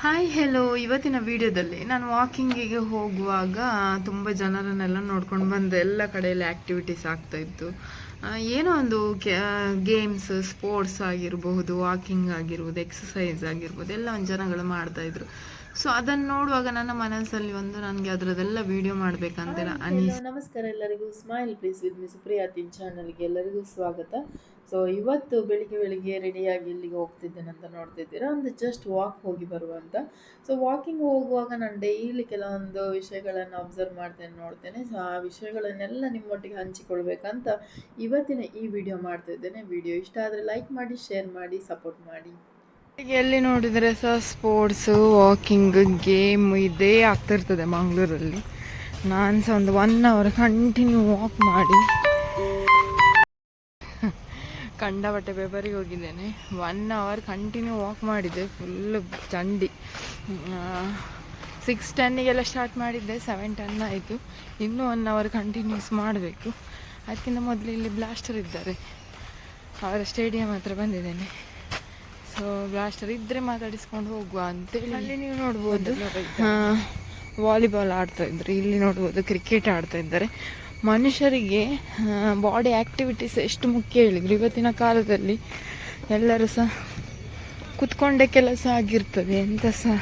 Hi hello ಇವತ್ತಿನ ವಿಡಿಯೋದಲ್ಲಿ ನಾನು ವಾಕಿಂಗಿಗೆ ಹೋಗುವಾಗ ತುಂಬ ಜನರನ್ನೆಲ್ಲ ನೋಡ್ಕೊಂಡು ಬಂದೆ ಎಲ್ಲ ಕಡೆಯಲ್ಲಿ ಆ್ಯಕ್ಟಿವಿಟೀಸ್ ಆಗ್ತಾ ಇತ್ತು. ಏನೋ ಒಂದು ಗೇಮ್ಸ್ ಸ್ಪೋರ್ಟ್ಸ್ ಆಗಿರಬಹುದು ವಾಕಿಂಗ್ ಆಗಿರ್ಬೋದು ಎಕ್ಸಸೈಸ್ ಆಗಿರ್ಬೋದು, ಎಲ್ಲ ಒಂದು ಜನಗಳು ಮಾಡ್ತಾ ಇದ್ರು. ಸೊ ಅದನ್ನ ನೋಡುವಾಗ ನನ್ನ ಮನಸ್ಸಲ್ಲಿ ಒಂದು ನನಗೆ ಅದರದೆಲ್ಲ ವಿಡಿಯೋ ಮಾಡಬೇಕಂತ ಅನಿಸ್? ನಮಸ್ಕಾರ ಎಲ್ಲರಿಗೂ. ಸ್ಮೈಲ್ ಪ್ಲೀಸ್ ವಿತ್ ಮಿ ಸುಪ್ರಿಯಾತಿನ್ ಚಾನಲ್ಗೆ ಎಲ್ಲರಿಗೂ ಸ್ವಾಗತ. ಸೊ ಇವತ್ತು ಬೆಳಿಗ್ಗೆ ಬೆಳಿಗ್ಗೆ ರೆಡಿಯಾಗಿ ಇಲ್ಲಿಗೆ ಹೋಗ್ತಿದ್ದೇನೆ ಅಂತ ನೋಡ್ತಿದ್ದೀರಾ? ಒಂದು ಜಸ್ಟ್ ವಾಕ್ ಹೋಗಿ ಬರುವಂತ. ಸೊ ವಾಕಿಂಗ್ ಹೋಗುವಾಗ ನಾನು ಡೈಲಿ ಕೆಲವೊಂದು ವಿಷಯಗಳನ್ನು ಅಬ್ಸರ್ವ್ ಮಾಡ್ತೇನೆ ನೋಡ್ತೇನೆ. ಸೊ ಆ ವಿಷಯಗಳನ್ನೆಲ್ಲ ನಿಮ್ಮೊಟ್ಟಿಗೆ ಹಂಚಿಕೊಳ್ಬೇಕಂತ ಇವತ್ತಿನ ಈ ವಿಡಿಯೋ ಮಾಡ್ತಿದ್ದೇನೆ. ವಿಡಿಯೋ ಇಷ್ಟ ಆದರೆ ಲೈಕ್ ಮಾಡಿ ಶೇರ್ ಮಾಡಿ ಸಪೋರ್ಟ್ ಮಾಡಿ. ಎಲ್ಲಿ ನೋಡಿದರೆ ಸಹ ಸ್ಪೋರ್ಟ್ಸು, ವಾಕಿಂಗ್, ಗೇಮ್ ಇದೇ ಆಗ್ತಿರ್ತದೆ ಮಂಗಳೂರಲ್ಲಿ. ನಾನು ಸಹ ಒಂದು ಒನ್ ಅವರ್ ಕಂಟಿನ್ಯೂ ವಾಕ್ ಮಾಡಿ. ಕಂಡಬಟ್ಟೆ ಪೇಪರಿಗೆ ಹೋಗಿದ್ದೇನೆ. ಒನ್ ಅವರ್ ಕಂಟಿನ್ಯೂ ವಾಕ್ ಮಾಡಿದ್ದೆ ಫುಲ್ ಚಂಡಿ. ಸಿಕ್ಸ್ ಟೆನ್ನಿಗೆಲ್ಲ ಸ್ಟಾರ್ಟ್ ಮಾಡಿದ್ದೆ ಸೆವೆನ್ ಟೆನ್ ಆಯಿತು. ಇನ್ನೂ ಒನ್ ಅವರ್ ಕಂಟಿನ್ಯೂಸ್ ಮಾಡಬೇಕು. ಅದಕ್ಕಿಂತ ಮೊದಲು ಇಲ್ಲಿ ಬ್ಲಾಸ್ಟರ್ ಇದ್ದಾರೆ. ಅವರ ಸ್ಟೇಡಿಯಂ ಹತ್ರ ಬಂದಿದ್ದೇನೆ. ಸೊ ಬ್ಲಾಸ್ಟರ್ ಇದ್ರೆ ಮಾತಾಡಿಸ್ಕೊಂಡು ಹೋಗುವ ಅಂತೇಳಿ ಅಲ್ಲಿ ನೀವು ನೋಡ್ಬೋದು. ವಾಲಿಬಾಲ್ ಆಡ್ತಾ ಇದ್ರೆ. ಇಲ್ಲಿ ನೋಡ್ಬೋದು ಕ್ರಿಕೆಟ್ ಆಡ್ತಾ ಇದ್ದಾರೆ. ಮನುಷ್ಯರಿಗೆ ಬಾಡಿ ಆ್ಯಕ್ಟಿವಿಟೀಸ್ ಎಷ್ಟು ಮುಖ್ಯ ಹೇಳಿದ್ರು ಇವತ್ತಿನ ಕಾಲದಲ್ಲಿ ಎಲ್ಲರೂ ಸಹ ಕುತ್ಕೊಂಡೇ ಕೆಲಸ ಆಗಿರ್ತದೆ ಎಂತ ಸಹ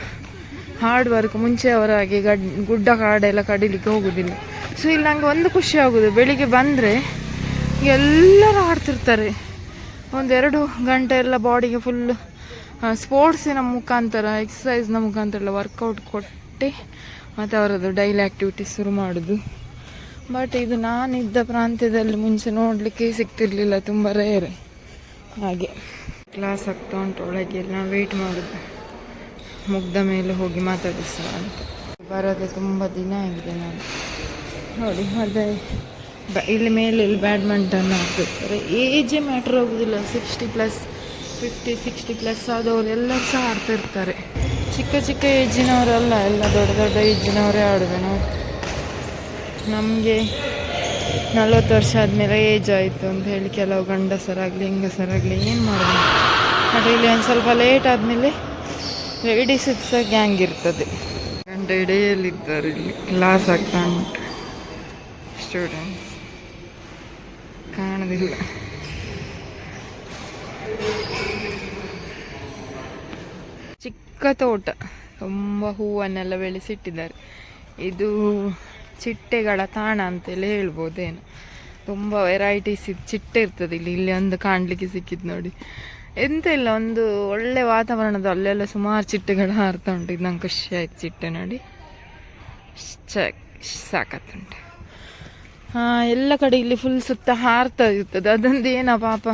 ಹಾರ್ಡ್ ವರ್ಕ್ ಮುಂಚೆ ಹಾಗೆ ಗಡ್ ಗುಡ್ಡ ಕಾಡೆಲ್ಲ ಕಡಿಲಿಕ್ಕೆ ಹೋಗುದಿಲ್ಲ. ಸೊ ಇಲ್ಲಿ ನಂಗೆ ಒಂದು ಖುಷಿ ಆಗೋದು. ಬೆಳಿಗ್ಗೆ ಬಂದರೆ ಎಲ್ಲರೂ ಆಡ್ತಿರ್ತಾರೆ. ಒಂದೆರಡು ಗಂಟೆ ಎಲ್ಲ ಬಾಡಿಗೆ ಫುಲ್ ಸ್ಪೋರ್ಟ್ಸಿನ ಮುಖಾಂತರ ಎಕ್ಸಸೈಸ್ನ ಮುಖಾಂತರ ಎಲ್ಲ ವರ್ಕೌಟ್ ಕೊಟ್ಟು ಮತ್ತು ಅವರದ್ದು ಡೈಲಿ ಆ್ಯಕ್ಟಿವಿಟೀಸ್ ಶುರು ಮಾಡೋದು. ಬಟ್ ಇದು ನಾನಿದ್ದ ಪ್ರಾಂತ್ಯದಲ್ಲಿ ಮುಂಚೆ ನೋಡಲಿಕ್ಕೆ ಸಿಗ್ತಿರ್ಲಿಲ್ಲ, ತುಂಬ ರೇರ್ ಹಾಗೆ. ಕ್ಲಾಸ್ ಆಗ್ತಾ ಉಂಟು, ಒಳಗೆ ಎಲ್ಲ ವೆಯ್ಟ್ ಮಾಡೋದು. ಮುಗ್ದ ಮೇಲೆ ಹೋಗಿ ಮಾತಾಡಿಸುವ ಅಂತ ಬರೋದೇ ತುಂಬ ದಿನ ಆಗಿದೆ ನಾನು. ನೋಡಿ, ಅದೇ. ಬ, ಇಲ್ಲಿ ಮೇಲೆ ಇಲ್ಲಿ ಬ್ಯಾಡ್ಮಿಂಟನ್ ಆಡ್ತಿರ್ತಾರೆ ಏಜೇ ಮ್ಯಾಟ್ರ್ ಆಗೋದಿಲ್ಲ. Sixty plus fifty sixty plus ಆದವರು ಎಲ್ಲರೂ ಸಹ ಆಡ್ತಿರ್ತಾರೆ ಚಿಕ್ಕ ಚಿಕ್ಕ ಏಜಿನವರಲ್ಲ ಎಲ್ಲ ದೊಡ್ಡ ದೊಡ್ಡ ಏಜಿನವರೇ ಆಡೋದು ನಾವು ನಮಗೆ ನಲ್ವತ್ತು ವರ್ಷ ಆದಮೇಲೆ ಏಜ್ ಆಯಿತು ಅಂತ ಹೇಳಿ ಕೆಲವು ಗಂಡಸರಾಗಲಿ ಹೆಂಗಸರಾಗಲಿ ಏನು ಮಾಡೋದು. ಆದರೆ ಇಲ್ಲಿ ಒಂದು ಸ್ವಲ್ಪ ಲೇಟ್ ಆದಮೇಲೆ ಲೇಡೀಸ್ ಸಹ ಗ್ಯಾಂಗ್ ಇರ್ತದೆ. ಗಂಡ ಇಡೆಯಲ್ಲಿದ್ದಾರೆ ಇಲ್ಲಿ. ಕ್ಲಾಸ್ ಆಗ್ತಾ ಉಂಟು. ಸ್ಟೂಡೆಂಟ್ಸ್ ಕಾಣೋದಿಲ್ಲ. ಚಿಕ್ಕ ತೋಟ. ತುಂಬ ಹೂವನ್ನೆಲ್ಲ ಬೆಳೆಸಿಟ್ಟಿದ್ದಾರೆ. ಇದು ಚಿಟ್ಟೆಗಳ ತಾಣ ಅಂತೇಳಿ ಹೇಳ್ಬೋದೇನು. ತುಂಬ ವೆರೈಟೀಸ್ ಚಿಟ್ಟೆ ಇರ್ತದೆ ಇಲ್ಲಿ. ಇಲ್ಲಿ ಒಂದು ಕಾಣಲಿಕ್ಕೆ ಸಿಕ್ಕಿದ್ದು ನೋಡಿ. ಎಂತ ಇಲ್ಲ ಒಂದು ಒಳ್ಳೆ ವಾತಾವರಣದ ಅಲ್ಲೆಲ್ಲ ಸುಮಾರು ಚಿಟ್ಟೆಗಳು ಹಾರ್ತಾ ಉಂಟು. ಇದು ನಂಗೆ ಖುಷಿ ಆಯ್ತು ಚಿಟ್ಟೆ ನೋಡಿ. ಸಾಕತ್ತುಂಟು ಎಲ್ಲ ಕಡೆ ಇಲ್ಲಿ ಫುಲ್ ಸುತ್ತ ಹಾರ್ತಾ ಇರ್ತದೆ. ಅದೊಂದು ಏನೋ ಪಾಪ.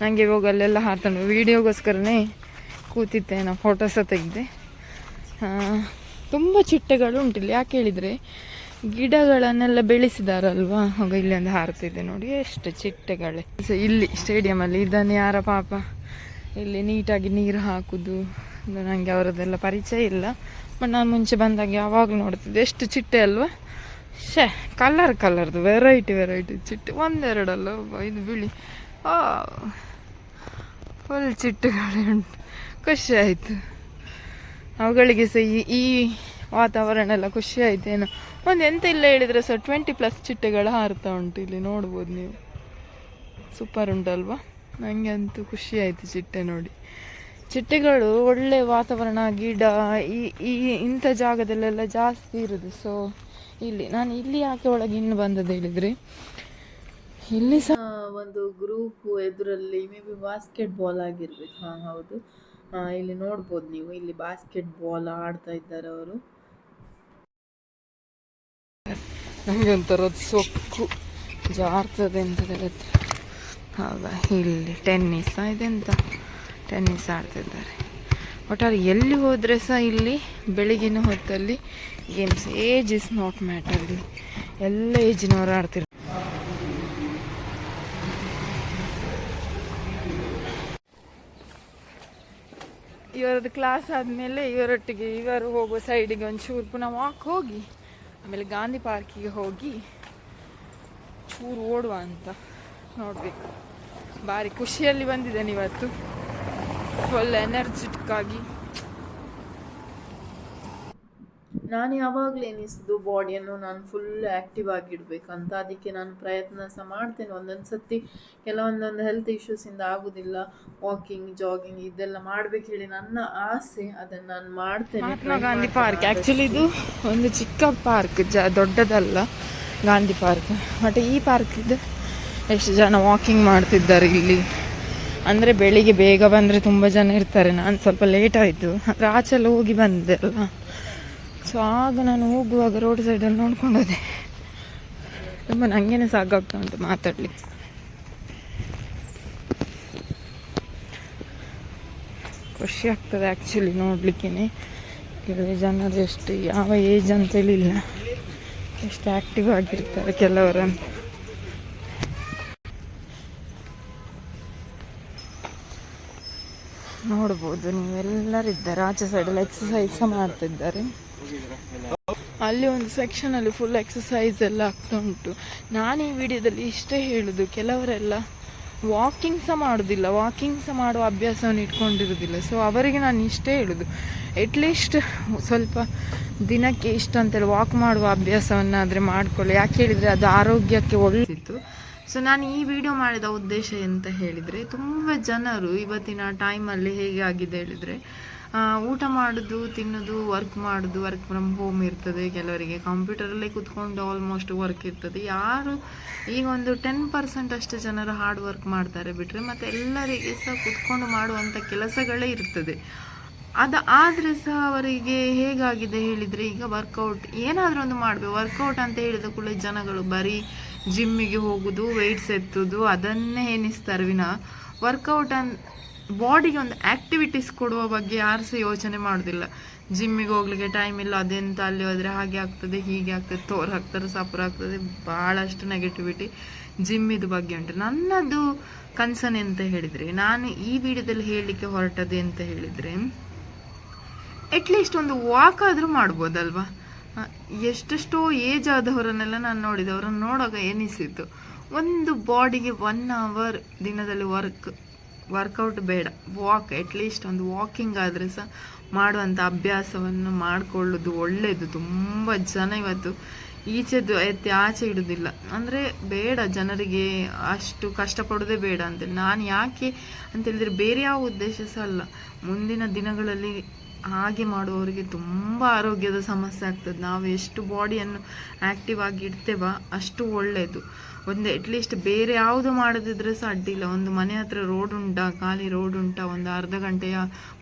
ನನಗೆ ಇವಾಗ ಅಲ್ಲೆಲ್ಲ ಹಾರ್ತಾನೆ. ವೀಡಿಯೋಗೋಸ್ಕರನೇ ಕೂತಿದ್ದೆ ನಾನು ಫೋಟೋ ಸಹ ತೆಗೆದೆ. ತುಂಬ ಚಿಟ್ಟೆಗಳು ಉಂಟಿಲ್ಲ ಯಾಕೆ ಹೇಳಿದರೆ, ಗಿಡಗಳನ್ನೆಲ್ಲ ಬೆಳೆಸಿದಾರಲ್ವಾ? ಆಗ ಇಲ್ಲಿ ಒಂದು ಹಾರ್ತಿದ್ದೆ ನೋಡಿ. ಎಷ್ಟು ಚಿಟ್ಟೆಗಳೇ. ಇಲ್ಲಿ ಸ್ಟೇಡಿಯಮಲ್ಲಿ ಇದನ್ನು ಯಾರ ಪಾಪ? ಇಲ್ಲಿ ನೀಟಾಗಿ ನೀರು ಹಾಕುದು. ನನಗೆ ಅವರದೆಲ್ಲ ಪರಿಚಯ ಇಲ್ಲ. ಬಟ್ ನಾನು ಮುಂಚೆ ಬಂದಾಗ ಯಾವಾಗಲೂ ನೋಡ್ತಿದ್ದೆ. ಎಷ್ಟು ಚಿಟ್ಟೆ ಅಲ್ವಾ? ಶೇ ಕಲರ್ ಕಲರ್ದು ವೆರೈಟಿ ವೆರೈಟಿ ಚಿಟ್ಟೆ, ಒಂದೆರಡಲ್ಲ ಇದು ಬಿಳಿ. ಫುಲ್ ಚಿಟ್ಟುಗಳೇ ಉಂಟು. ಖುಷಿ ಆಯಿತು. ಅವುಗಳಿಗೆ ಸಹ ಈ ಈ ವಾತಾವರಣ ಎಲ್ಲ ಖುಷಿ ಆಯ್ತೇನೋ ಒಂದು ಎಂತ ಇಲ್ಲ ಹೇಳಿದರೆ ಸಹ ಟ್ವೆಂಟಿ ಪ್ಲಸ್ ಚಿಟ್ಟೆಗಳು ಹಾರ್ತಾ ಉಂಟು ಇಲ್ಲಿ, ನೋಡ್ಬೋದು ನೀವು. ಸೂಪರ್ ಉಂಟಲ್ವಾ? ನನಗೆ ಅಂತೂ ಖುಷಿ ಆಯಿತು ಚಿಟ್ಟೆ ನೋಡಿ. ಚಿಟ್ಟೆಗಳು ಒಳ್ಳೆ ವಾತಾವರಣ, ಗಿಡ, ಈ ಈ, ಇಂಥ ಜಾಗದಲ್ಲೆಲ್ಲ ಜಾಸ್ತಿ ಇರೋದು ಸೊ ಇಲ್ಲಿ ನಾನು ಇಲ್ಲಿ ಯಾಕೆ ಒಳಗೆ ಇನ್ನು ಬಂದದ್ದು ಹೇಳಿದರೆ? ಇಲ್ಲಿ ಸಹ ಒಂದು ಗ್ರೂಪ್ ಎದುರಲ್ಲಿ ಮೇ ಬಿ ಬಾಸ್ಕೆಟ್ ಬಾಲ್ ಆಗಿರ್ಬೇಕು. ಹಾಂ ಹೌದು. ಇಲ್ಲಿ ನೋಡ್ಬೋದು ನೀವು. ಇಲ್ಲಿ ಬಾಸ್ಕೆಟ್ ಬಾಲ್ ಆಡ್ತಾ ಇದ್ದಾರೆ ಅವರು. ನನಗೆ ಒಂಥರ ಸೊಕ್ಕು. ಜಾರ್ತದೆ ಅಂತ ಹೇಳಿದ್ರೆ ಹೌದಾ? ಇಲ್ಲಿ ಟೆನ್ನಿಸ್ ಇದೆಂತ? ಟೆನ್ನಿಸ್ ಆಡ್ತಿದ್ದಾರೆ ಒಟ್ಟಾರೆ ಎಲ್ಲಿ ಹೋದರೆ ಸಹ ಇಲ್ಲಿ ಬೆಳಗಿನ ಹೊತ್ತಲ್ಲಿ games age is not matter ಇಲ್ಲಿ. ಎಲ್ಲ ಏಜಿನವರು ಆಡ್ತಿರ್ತಾರೆ. ಇವರದ್ದು ಕ್ಲಾಸ್ ಆದಮೇಲೆ ಇವರೊಟ್ಟಿಗೆ ಇವರು ಹೋಗೋ ಸೈಡಿಗೆ ಒಂಚೂರು ಪುನಃ ವಾಕ್ ಹೋಗಿ, ಆಮೇಲೆ ಗಾಂಧಿ ಪಾರ್ಕಿಗೆ ಹೋಗಿ ಚೂರು ಓಡುವ ಅಂತ ನೋಡಬೇಕು. ಭಾರಿ ಖುಷಿಯಲ್ಲಿ ಬಂದಿದ್ದೇನೆ ಇವತ್ತು. ಫುಲ್ ಎನರ್ಜೆಟಿಕ್ ಆಗಿ ನಾನು ಯಾವಾಗಲೂ ಎನಿಸಿದ್ದು ಬಾಡಿಯನ್ನು ನಾನು ಫುಲ್ ಆ್ಯಕ್ಟಿವ್ ಆಗಿಡಬೇಕಂತ ಅದಕ್ಕೆ ನಾನು ಪ್ರಯತ್ನ ಸಹ ಮಾಡ್ತೇನೆ. ಒಂದೊಂದು ಸತಿ ಕೆಲವೊಂದೊಂದು ಹೆಲ್ತ್ ಇಶ್ಯೂಸಿಂದ ಆಗೋದಿಲ್ಲ. ವಾಕಿಂಗ್ ಜಾಗಿಂಗ್ ಇದೆಲ್ಲ ಮಾಡ್ಬೇಕು ಹೇಳಿ ನನ್ನ ಆಸೆ. ಅದನ್ನು ನಾನು ಮಾಡ್ತೇನೆ. ಮಹಾತ್ಮ ಗಾಂಧಿ ಪಾರ್ಕ್ ಆ್ಯಕ್ಚುಲಿ ಇದು ಒಂದು ಚಿಕ್ಕ ಪಾರ್ಕ್ ಜ ದೊಡ್ಡದಲ್ಲ ಗಾಂಧಿ ಪಾರ್ಕ್ ಬಟ್ ಈ ಪಾರ್ಕ್ ಇದು ಎಷ್ಟು ಜನ ವಾಕಿಂಗ್ ಮಾಡ್ತಿದ್ದಾರೆ ಇಲ್ಲಿ? ಅಂದರೆ ಬೆಳಿಗ್ಗೆ ಬೇಗ ಬಂದರೆ ತುಂಬ ಜನ ಇರ್ತಾರೆ. ನಾನು ಸ್ವಲ್ಪ ಲೇಟ್ ಆಯಿತು. ಅಂದರೆ ಆಚೆಲ್ಲ ಹೋಗಿ ಬಂದೆ ಅಲ್ಲ. ಸೊ ಆಗ ನಾನು ಹೋಗುವಾಗ ರೋಡ್ ಸೈಡಲ್ಲಿ ನೋಡ್ಕೊಂಡು ಹೋದೆ ತುಂಬ ನನಗೇನೆ ಸಾಕಾಗ್ತಾ ಉಂಟು ಮಾತಾಡಲಿಕ್ಕೆ. ಖುಷಿ ಆಗ್ತದೆ ಆ್ಯಕ್ಚುಲಿ ನೋಡಲಿಕ್ಕೇ ಕೆಲವು ಜನರು ಎಷ್ಟು, ಯಾವ ಏಜ್ ಅಂತೇಳಿ ಇಲ್ಲ ಎಷ್ಟು ಆ್ಯಕ್ಟಿವ್ ಆಗಿರ್ತಾರೆ ಕೆಲವರನ್ನು ನೋಡ್ಬೋದು ನೀವೆಲ್ಲರಿದ್ದಾರೆ ಆಚೆ ಸೈಡಲ್ಲಿ ಎಕ್ಸಸೈಸ್ ಸಹ ಮಾಡ್ತಿದ್ದಾರೆ. ಅಲ್ಲಿ ಒಂದು ಸೆಕ್ಷನಲ್ಲಿ ಫುಲ್ ಎಕ್ಸಸೈಸ್ ಎಲ್ಲ ಆಗ್ತಾ ಉಂಟು. ನಾನು ಈ ವಿಡಿಯೋದಲ್ಲಿ ಇಷ್ಟೇ ಹೇಳೋದು, ಕೆಲವರೆಲ್ಲ ವಾಕಿಂಗ್ ಸಹ ಮಾಡೋದಿಲ್ಲ ವಾಕಿಂಗ್ ಸಹ ಮಾಡುವ ಅಭ್ಯಾಸವನ್ನು ಇಟ್ಕೊಂಡಿರೋದಿಲ್ಲ. ಸೊ ಅವರಿಗೆ ನಾನು ಇಷ್ಟೇ ಹೇಳೋದು ಅಟ್ಲೀಸ್ಟ್ ಸ್ವಲ್ಪ ದಿನಕ್ಕೆ ಇಷ್ಟ ಅಂತೇಳಿ ವಾಕ್ ಮಾಡುವ ಅಭ್ಯಾಸವನ್ನಾದರೆ ಮಾಡ್ಕೊಳ್ಳಿ. ಯಾಕೆ ಹೇಳಿದರೆ ಅದು ಆರೋಗ್ಯಕ್ಕೆ ಒಳ್ಳೆದಿತ್ತು. ಸೊ ನಾನು ಈ ವಿಡಿಯೋ ಮಾಡಿದ ಉದ್ದೇಶ ಎಂತ ಹೇಳಿದರೆ, ತುಂಬ ಜನರು ಇವತ್ತಿನ ಟೈಮಲ್ಲಿ ಹೇಗೆ ಆಗಿದೆ ಹೇಳಿದರೆ ಊಟ ಮಾಡೋದು, ತಿನ್ನೋದು ವರ್ಕ್ ಮಾಡೋದು ವರ್ಕ್ ಫ್ರಮ್ ಹೋಮ್ ಇರ್ತದೆ. ಕೆಲವರಿಗೆ ಕಂಪ್ಯೂಟರಲ್ಲೇ ಕುತ್ಕೊಂಡು ಆಲ್ಮೋಸ್ಟ್ ವರ್ಕ್ ಇರ್ತದೆ. ಯಾರು ಈಗ ಒಂದು ಟೆನ್ ಪರ್ಸೆಂಟ್ ಅಷ್ಟು ಜನರು ಹಾರ್ಡ್ ವರ್ಕ್ ಮಾಡ್ತಾರೆ ಬಿಟ್ಟರೆ ಮತ್ತು ಎಲ್ಲರಿಗೆ ಸಹ ಕುತ್ಕೊಂಡು ಮಾಡುವಂಥ ಕೆಲಸಗಳೇ ಇರ್ತದೆ. ಅದು ಆದರೆ ಸಹ ಅವರಿಗೆ ಹೇಗಾಗಿದೆ ಹೇಳಿದರೆ, ಈಗ ವರ್ಕೌಟ್ ಏನಾದರೂ ಒಂದು ಮಾಡಬೇಕು. ವರ್ಕೌಟ್ ಅಂತ ಹೇಳಿದ ಕೂಡಲೇ ಜನಗಳು ಬರೀ ಜಿಮ್ಮಿಗೆ ಹೋಗೋದು ವೆಯ್ಟ್ಸ್ ಎತ್ತೋದು, ಅದನ್ನೇ ಎನಿಸ್ತಾರೆ ವಿನ. ವರ್ಕೌಟ್ ಅನ್ ಬಾಡಿಗೆ ಒಂದು ಆ್ಯಕ್ಟಿವಿಟೀಸ್ ಕೊಡುವ ಬಗ್ಗೆ ಯಾರು ಸಹ ಯೋಚನೆ ಮಾಡೋದಿಲ್ಲ. ಜಿಮ್ಮಿಗೆ ಹೋಗ್ಲಿಕ್ಕೆ ಟೈಮ್ ಇಲ್ಲ, ಅದೆಂತ ಅಲ್ಲಿ ಹೋದರೆ ಹಾಗೆ ಆಗ್ತದೆ, ಹೀಗೆ ಆಗ್ತದೆ, ತೋರ್ ಹಾಕ್ತಾರೆ ಸಪುರ ಆಗ್ತದೆ ಭಾಳಷ್ಟು ನೆಗೆಟಿವಿಟಿ ಜಿಮ್ಮಿದು ಬಗ್ಗೆ ಉಂಟು. ನನ್ನದು ಕನ್ಸನ್ ಎಂತ ಹೇಳಿದರೆ, ನಾನು ಈ ವಿಡಿಯೋದಲ್ಲಿ ಹೇಳಲಿಕ್ಕೆ ಹೊರಟದೆ ಅಂತ ಹೇಳಿದರೆ ಅಟ್ಲೀಸ್ಟ್ ಒಂದು ವಾಕ್ ಆದರೂ ಮಾಡ್ಬೋದಲ್ವಾ? ಎಷ್ಟೆಷ್ಟೋ ಏಜ್ ಆದವರನ್ನೆಲ್ಲ ನಾನು ನೋಡಿದೆ. ಅವರನ್ನು ನೋಡುವಾಗ ಎನಿಸಿತು ಒಂದು ಬಾಡಿಗೆ ಒನ್ ಅವರ್ ದಿನದಲ್ಲಿ ವರ್ಕ್ ವರ್ಕೌಟ್ ಬೇಡ. ವಾಕ್ ಅಟ್ಲೀಸ್ಟ್ ಒಂದು ವಾಕಿಂಗ್ ಆದರೆ ಸಹ ಮಾಡುವಂಥ ಅಭ್ಯಾಸವನ್ನು ಮಾಡಿಕೊಳ್ಳೋದು ಒಳ್ಳೆಯದು ತುಂಬ ಜನ ಇವತ್ತು ಈಚೆದು ಎತ್ತಿ ಆಚೆ ಇಡೋದಿಲ್ಲ. ಅಂದರೆ ಬೇಡ, ಜನರಿಗೆ ಅಷ್ಟು ಕಷ್ಟಪಡೋದೇ ಬೇಡ ಅಂತೇಳಿ ನಾನು ಯಾಕೆ ಅಂತೇಳಿದರೆ ಬೇರೆ ಯಾವ ಉದ್ದೇಶ ಸಹ ಅಲ್ಲ. ಮುಂದಿನ ದಿನಗಳಲ್ಲಿ ಹಾಗೆ ಮಾಡುವವರಿಗೆ ತುಂಬ ಆರೋಗ್ಯದ ಸಮಸ್ಯೆ ಆಗ್ತದೆ. ನಾವು ಎಷ್ಟು ಬಾಡಿಯನ್ನು ಆ್ಯಕ್ಟಿವ್ ಆಗಿ ಇಡ್ತೇವ ಅಷ್ಟು ಒಳ್ಳೆಯದು. ಒಂದು ಅಟ್ಲೀಸ್ಟ್ ಬೇರೆ ಯಾವುದು ಮಾಡೋದಿದ್ರೆ ಸಹ ಅಡ್ಡಿಲ್ಲ ಒಂದು ಮನೆ ಹತ್ರ ರೋಡ್ ಉಂಟಾ, ಖಾಲಿ ರೋಡ್ ಉಂಟಾ, ಒಂದು ಅರ್ಧ ಗಂಟೆಯ,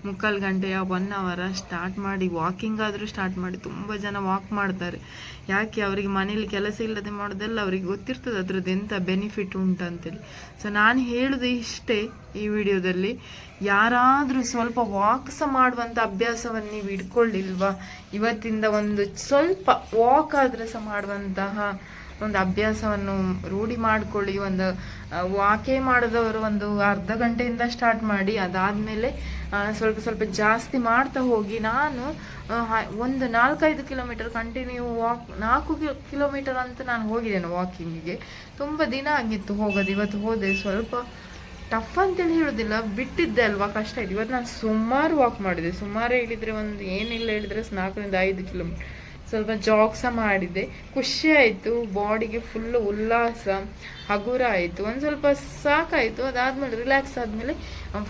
ಮುಕ್ಕಾಲು ಗಂಟೆಯ ಒನ್ ಅವರ ಸ್ಟಾರ್ಟ್ ಮಾಡಿ ವಾಕಿಂಗ್ ಆದರೂ ಸ್ಟಾರ್ಟ್ ಮಾಡಿ, ತುಂಬ ಜನ ವಾಕ್ ಮಾಡ್ತಾರೆ. ಯಾಕೆ ಅವರಿಗೆ ಮನೇಲಿ ಕೆಲಸ ಇಲ್ಲದೆ ಮಾಡೋದೆಲ್ಲ ಅವರಿಗೆ ಗೊತ್ತಿರ್ತದೆ, ಅದ್ರದ್ದು ಎಂಥ ಬೆನಿಫಿಟ್ ಉಂಟಂತೇಳಿ. ಸೊ ನಾನು ಹೇಳೋದು ಇಷ್ಟೇ ಈ ವಿಡಿಯೋದಲ್ಲಿ. ಯಾರಾದರೂ ಸ್ವಲ್ಪ ವಾಕ್ ಸಹ ಮಾಡುವಂಥ ಅಭ್ಯಾಸವನ್ನು ನೀವು ಇಟ್ಕೊಳ್ಳಿಲ್ವಾ? ಇವತ್ತಿಂದ ಒಂದು ಸ್ವಲ್ಪ ವಾಕ್ ಆದರೆ ಸಹ ಮಾಡುವಂತಹ ಒಂದು ಅಭ್ಯಾಸವನ್ನು ರೂಢಿ ಮಾಡಿಕೊಳ್ಳಿ, ಒಂದು ವಾಕೆ ಮಾಡಿದವರು ಒಂದು ಅರ್ಧ ಗಂಟೆಯಿಂದ ಸ್ಟಾರ್ಟ್ ಮಾಡಿ, ಅದಾದಮೇಲೆ ಸ್ವಲ್ಪ ಸ್ವಲ್ಪ ಜಾಸ್ತಿ ಮಾಡ್ತಾ ಹೋಗಿ, ನಾನು ಒಂದು ನಾಲ್ಕೈದು ಕಿಲೋಮೀಟರ್ ಕಂಟಿನ್ಯೂ ವಾಕ್ ನಾಲ್ಕು ಕಿಲೋಮೀಟರ್ ಅಂತ ನಾನು ಹೋಗಿದ್ದೇನೆ ವಾಕಿಂಗಿಗೆ ತುಂಬ ದಿನ ಆಗಿತ್ತು ಹೋಗೋದು, ಇವತ್ತು ಹೋದೆ, ಸ್ವಲ್ಪ ಟಫ್ ಅಂತೇಳಿ ಹೇಳೋದಿಲ್ಲ, ಬಿಟ್ಟಿದ್ದೆ ಅಲ್ವಾ, ಕಷ್ಟ ಇದೆ ಇವತ್ತು ನಾನು ಸುಮಾರು ವಾಕ್ ಮಾಡಿದೆ. ಸುಮಾರು ಹೇಳಿದರೆ ಒಂದು ಏನಿಲ್ಲ ಹೇಳಿದರೆ ನಾಲ್ಕರಿಂದ ಐದು ಕಿಲೋಮೀಟರ್. ಸ್ವಲ್ಪ ಜಾಗ್ ಸಹ ಮಾಡಿದೆ ಖುಷಿ ಆಯಿತು ಬಾಡಿಗೆ ಫುಲ್ ಉಲ್ಲಾಸ, ಹಗುರ ಆಯಿತು. ಒಂದು ಸ್ವಲ್ಪ ಸಾಕಾಯಿತು, ಅದಾದಮೇಲೆ ರಿಲ್ಯಾಕ್ಸ್ ಆದಮೇಲೆ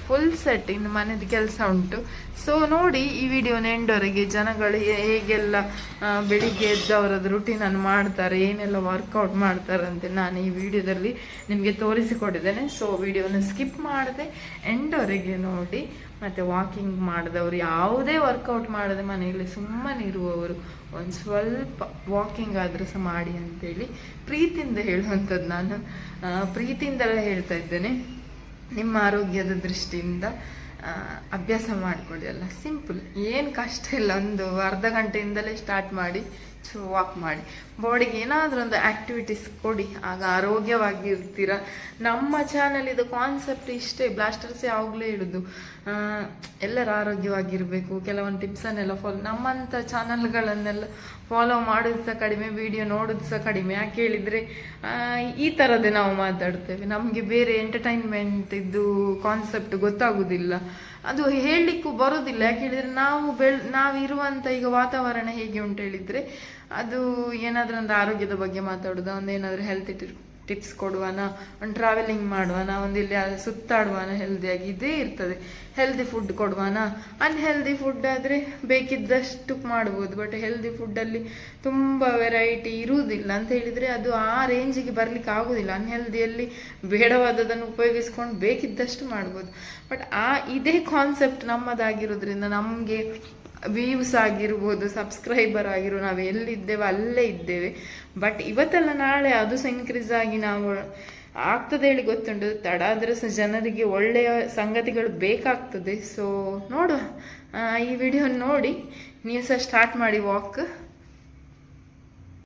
ಫುಲ್ ಸೆಟ್ ಇನ್ನು ಮನೆದು ಕೆಲಸ ಉಂಟು. ಸೊ ನೋಡಿ ಈ ವಿಡಿಯೋನ ಎಂಡವರೆಗೆ ಜನಗಳು ಹೇಗೆಲ್ಲ ಬೆಳಿಗ್ಗೆ ಎದ್ದು ಅವರದ್ದು ರುಟೀನನ್ನು ಮಾಡ್ತಾರೆ, ಏನೆಲ್ಲ ವರ್ಕೌಟ್ ಮಾಡ್ತಾರೆ ಅಂತ ನಾನು ಈ ವಿಡಿಯೋದಲ್ಲಿ ನಿಮಗೆ ತೋರಿಸಿಕೊಟ್ಟಿದ್ದೇನೆ. ಸೊ ವಿಡಿಯೋನ ಸ್ಕಿಪ್ ಮಾಡದೆ, ಎಂಡವರೆಗೆ ನೋಡಿ, ಮತ್ತು ವಾಕಿಂಗ್ ಮಾಡಿದವರು ಯಾವುದೇ ವರ್ಕೌಟ್ ಮಾಡದೆ ಮನೆಯಲ್ಲಿ ಸುಮ್ಮನೆ ಇರುವವರು ಒಂದು ಸ್ವಲ್ಪ ವಾಕಿಂಗ್ ಆದರೂ ಸಹ ಮಾಡಿ ಅಂತೇಳಿ ಪ್ರೀತಿಯಿಂದ ಹೇಳುವಂಥದ್ದು ನಾನು. ಪ್ರೀತಿಯಿಂದಲೇ ಹೇಳ್ತಾ ಇದ್ದೇನೆ. ನಿಮ್ಮ ಆರೋಗ್ಯದ ದೃಷ್ಟಿಯಿಂದ ಅಭ್ಯಾಸ ಮಾಡಿಕೊಳ್ಳಿ ಅಲ್ಲ. ಸಿಂಪಲ್ ಏನು ಕಷ್ಟ ಇಲ್ಲ. ಒಂದು ಅರ್ಧ ಗಂಟೆಯಿಂದಲೇ ಸ್ಟಾರ್ಟ್ ಮಾಡಿ ಸೊ ವಾಕ್ ಮಾಡಿ. ಬಾಡಿಗೆ ಏನಾದರೂ ಒಂದು ಆ್ಯಕ್ಟಿವಿಟೀಸ್ ಕೊಡಿ. ಆಗ ಆರೋಗ್ಯವಾಗಿ ಇರ್ತೀರ ನಮ್ಮ ಚಾನಲ್ ಇದು ಕಾನ್ಸೆಪ್ಟ್ ಇಷ್ಟೇ. ಬ್ಲಾಸ್ಟರ್ಸ್ ಯಾವಾಗಲೇ ಹೇಳೋದು ಎಲ್ಲರೂ ಆರೋಗ್ಯವಾಗಿರಬೇಕು. ಕೆಲವೊಂದು ಟಿಪ್ಸನ್ನೆಲ್ಲ ಫಾಲೋ ನಮ್ಮಂಥ ಚಾನಲ್ಗಳನ್ನೆಲ್ಲ ಫಾಲೋ ಮಾಡೋದು ಸಹ ಕಡಿಮೆ ವಿಡಿಯೋ ನೋಡೋದು ಸಹ ಕಡಿಮೆ. ಯಾಕೆ ಹೇಳಿದರೆ ಈ ಥರದ್ದೇ ನಾವು ಮಾತಾಡ್ತೇವೆ. ನಮಗೆ ಬೇರೆ ಎಂಟರ್ಟೈನ್ಮೆಂಟ್ ಇದ್ದು ಕಾನ್ಸೆಪ್ಟ್ ಗೊತ್ತಾಗೋದಿಲ್ಲ. ಅದು ಹೇಳಲಿಕ್ಕೂ ಬರೋದಿಲ್ಲ. ಯಾಕೆ ಹೇಳಿದ್ರೆ ನಾವು ಬೆಳ್ ನಾವಿರುವಂಥ ಈಗ ವಾತಾವರಣ ಹೇಗೆ ಉಂಟು ಹೇಳಿದರೆ, ಅದು ಏನಾದರೂ ಒಂದು ಆರೋಗ್ಯದ ಬಗ್ಗೆ ಮಾತಾಡೋದು, ಒಂದು ಏನಾದರೂ ಹೆಲ್ತ್ ಟಿಪ್ಸ್ ಕೊಡುವನ, ಒಂದು ಟ್ರಾವೆಲಿಂಗ್ ಮಾಡುವನ, ಒಂದು ಇಲ್ಲಿ ಸುತ್ತಾಡುವನ ಹೆಲ್ದಿಯಾಗಿ ಇದೇ ಇರ್ತದೆ. ಹೆಲ್ದಿ ಫುಡ್ ಕೊಡುವನ ಅನ್ಹೆಲ್ದಿ ಫುಡ್ ಆದರೆ ಬೇಕಿದ್ದಷ್ಟು ಮಾಡ್ಬೋದು ಬಟ್ ಹೆಲ್ದಿ ಫುಡ್ಡಲ್ಲಿ ತುಂಬ ವೆರೈಟಿ ಇರುವುದಿಲ್ಲ. ಅಂತ ಹೇಳಿದರೆ ಅದು ಆ ರೇಂಜಿಗೆ ಬರಲಿಕ್ಕೆ ಆಗೋದಿಲ್ಲ. ಅನ್ಹೆಲ್ದಿಯಲ್ಲಿ ಬೇಡವಾದದನ್ನು ಉಪಯೋಗಿಸ್ಕೊಂಡು ಬೇಕಿದ್ದಷ್ಟು ಮಾಡ್ಬೋದು. ಬಟ್ ಆ ಇದೇ ಕಾನ್ಸೆಪ್ಟ್ ನಮ್ಮದಾಗಿರೋದ್ರಿಂದ ನಮಗೆ ವ್ಯೂಸ್ ಆಗಿರ್ಬೋದು ಸಬ್ಸ್ಕ್ರೈಬರ್ ಆಗಿರೋ ನಾವು ಎಲ್ಲಿದ್ದೇವೆ, ಅಲ್ಲೇ ಇದ್ದೇವೆ. ಬಟ್ ಇವತ್ತಲ್ಲ ನಾಳೆ ಅದು ಸಹ ಇನ್ಕ್ರೀಸ್ ಆಗಿ ನಾವು ಆಗ್ತದೆ ಹೇಳಿ ಗೊತ್ತುಂಟು. ತಡ ಆದರೆ ಸಹ ಜನರಿಗೆ ಒಳ್ಳೆಯ ಸಂಗತಿಗಳು ಬೇಕಾಗ್ತದೆ. ಸೊ ನೋಡುವ. ಈ ವಿಡಿಯೋ ನೋಡಿ. ನೀವು ಸಹ ಸ್ಟಾರ್ಟ್ ಮಾಡಿ ವಾಕ್